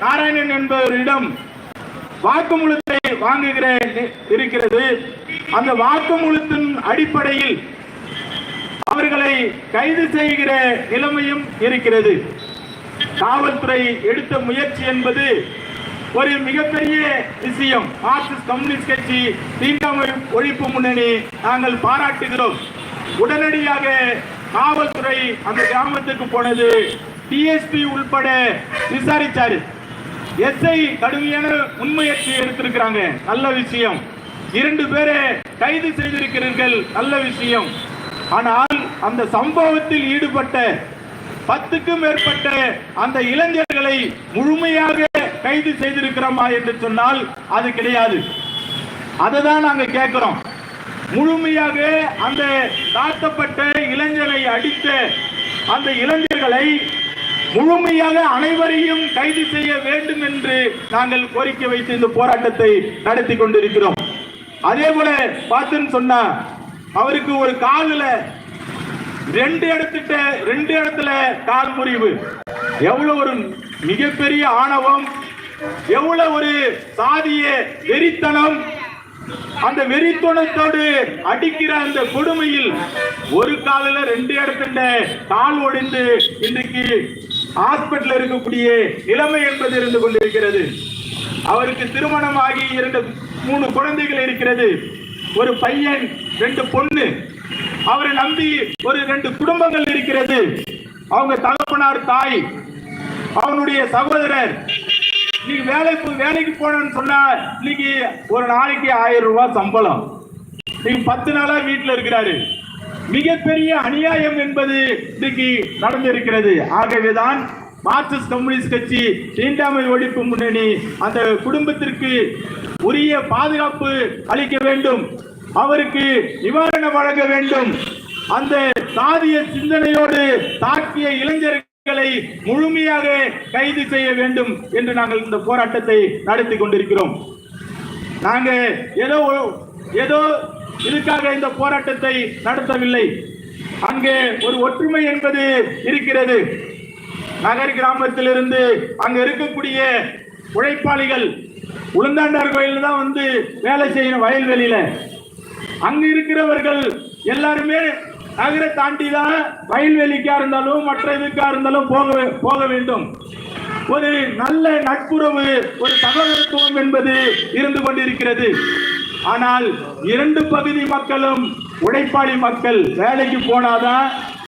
நாராயணன் என்பவரிடம் வாக்குமூலத்தை வாங்குகிற இருக்கிறது. அந்த வாக்குமூலத்தின் அடிப்படையில் அவர்களை கைது செய்கிற நிலைமையும் இருக்கிறது. காவல்துறை எடுத்த முயற்சி என்பது ஒரு மிகப்பெரிய விஷயம். மார்க்சிஸ்ட் கம்யூனிஸ்ட் கட்சி தீண்டாமை ஒழிப்பு முன்னணி நாங்கள் பாராட்டுகிறோம். உடனடியாக காவல்துறை அந்த கிராமத்துக்கு போனது. டிஎஸ்பி உள்பட விசாரிச்சாரு. எஸ்ஐ கடுமையான முன்முயற்சி எடுத்திருக்கிறாங்க. நல்ல விஷயம். இரண்டு பேரை கைது செய்திருக்கிறீர்கள். நல்ல விஷயம். ஆனால் அந்த சம்பவத்தில் ஈடுபட்ட பத்துக்கும் மேற்பட்ட அந்த இளைஞர்களை முழுமையாக கைது செய்திருக்கிறோமா என்று சொன்னால் அது கிடையாது. அதை தான் நாங்கள் கேட்கிறோம். முழுமையாக அந்த தாக்கப்பட்ட இளைஞரை அடித்த அந்த இளைஞர்களை முழுமையாக அனைவரையும் கைது செய்ய வேண்டும் என்று நாங்கள் கோரிக்கை வைத்து இந்த போராட்டத்தை நடத்தி கொண்டிருக்கிறோம். அதே போல பார்த்துன்னு சொன்னா அவருக்கு ஒரு காலில் ரெண்டு இடத்துட்ட ரெண்டு இடத்துல கால் முறிவு. எவ்வளவு ஒரு மிகப்பெரிய ஆணவம் எவ்வளவு ஒரு சாதிய வெறித்தனம். அந்த வெறித்தனத்தோடு அடிக்கிற அந்த கொடுமையில் ஒரு காலில் ரெண்டு இடத்துல கால் ஒடிந்து இன்றைக்கு ஹாஸ்பிட்டல் இருக்கக்கூடிய நிலைமை என்பது இருந்து கொண்டிருக்கிறது. அவருக்கு திருமணம் ஆகி இரண்டு மூணு குழந்தைகள் இருக்கிறது. ஒரு பையன் ரெண்டு பொண்ணு. அவரை நம்பி ஒரு ரெண்டு குடும்பங்கள் இருக்கிறது. அவங்க தகப்பனார் தாய் அவனுடைய சகோதரர் நீ வேலைக்கு வேலைக்கு போனன்னு சொன்னா இன்னைக்கு ஒரு நாளைக்கு ஆயிரம் ரூபாய் சம்பளம். நீங்க பத்து நாளா வீட்டுல இருக்கிறாரு. மிகப்பெரிய அநியாயம் என்பது இன்றைக்கு நடந்திருக்கிறது. ஆகவேதான் மார்க்சிஸ்ட் கம்யூனிஸ்ட் கட்சி தீண்டாமை ஒழிப்பு முன்னணி அந்த குடும்பத்திற்கு உரிய பாதுகாப்பு அளிக்க வேண்டும். அவருக்கு நிவாரணம் வழங்க வேண்டும். அந்த சாதிய சிந்தனையோடு தாக்கிய இளைஞர்களை முழுமையாக கைது செய்ய வேண்டும் என்று நாங்கள் இந்த போராட்டத்தை நடத்தி கொண்டிருக்கிறோம். நாங்கள் ஏதோ ஏதோ இதுக்காக இந்த போராட்டத்தை நடத்தவில்லை. அங்கே ஒரு ஒற்றுமை என்பது இருக்கிறது. நகர் கிராமத்திலிருந்து அங்க இருக்கக்கூடிய உழைப்பாளிகள் உளுந்தாண்டார் கோயில் தான் வந்து வேலை செய்யணும் வயல்வெளியில. அங்கு இருக்கிறவர்கள் எல்லாருமே நகரை தாண்டி தான் வயல்வெளிக்கா இருந்தாலும் மற்ற இதுக்கா இருந்தாலும் போக போக வேண்டும். ஒரு நல்ல நட்புறவு ஒரு சகோதரத்துவம் என்பது இருந்து கொண்டிருக்கிறது. ஆனால் இரண்டு பகுதி மக்களும் உழைப்பாளி மக்கள் வேலைக்கு போனாதான்